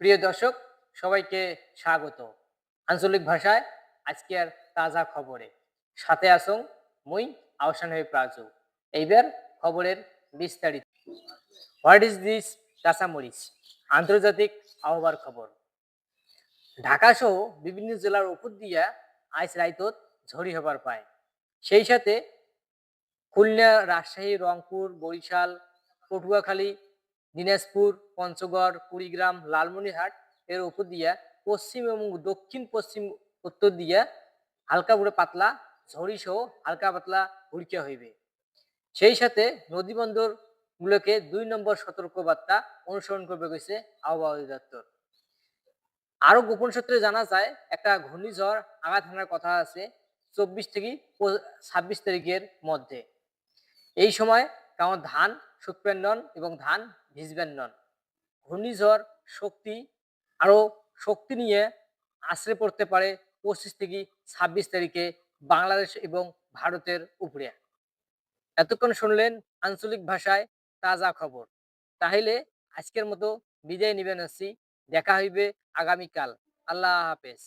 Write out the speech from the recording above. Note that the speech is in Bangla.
প্রিয় দর্শক, সবাইকে স্বাগত। আঞ্চলিক ভাষায় আজকে আর তাজা খবরে। সাথে আসং মুই, আহসান হয়ে প্রাজু। এইবার খবরের বিস্তারিত। হোয়াট ইজ দিস কাঁচামরিচ? আন্তর্জাতিক আবহাওয়ার খবর। ঢাকা সহ বিভিন্ন জেলার উপর দিয়া আইস রাইতত ঝড়ি হবার পায়। সেই সাথে খুলনা, রাজশাহী, রংপুর, বরিশাল, পটুয়াখালী দিনাজপুর, পঞ্চগড়, কুড়িগ্রাম, লালমনিরহাট এর উপর দিয়া পশ্চিম এবং দক্ষিণ পশ্চিম উত্তর দিয়া হালকা করে পাতলা ঝড়ি সহ হালকা পাতলা হুড়কা হইবে। সেই সাথে নদী বন্দর গুলোকে দুই নম্বর সতর্কবার্তা অনুসরণ করবে গেছে আবহাওয়া অধিদপ্তর। আরও গোপন সূত্রে জানা যায়, একটা ঘূর্ণিঝড় আঘাত হানার কথা আছে চব্বিশ থেকে ছাব্বিশ তারিখের মধ্যে। এই সময় কারণ ধান নন এবং ধান ভিজবেন নন। ঘূর্ণিঝড় শক্তি আরও শক্তি নিয়ে আশ্রে পড়তে পারে পঁচিশ থেকে ছাব্বিশ তারিখে বাংলাদেশ এবং ভারতের উপরে। এতক্ষণ শুনলেন আঞ্চলিক ভাষায় তাজা খবর। তাহলে আজকের মতো বিদায় নিবেন আসছি। দেখা হইবে আগামীকাল। আল্লাহ হাফেজ।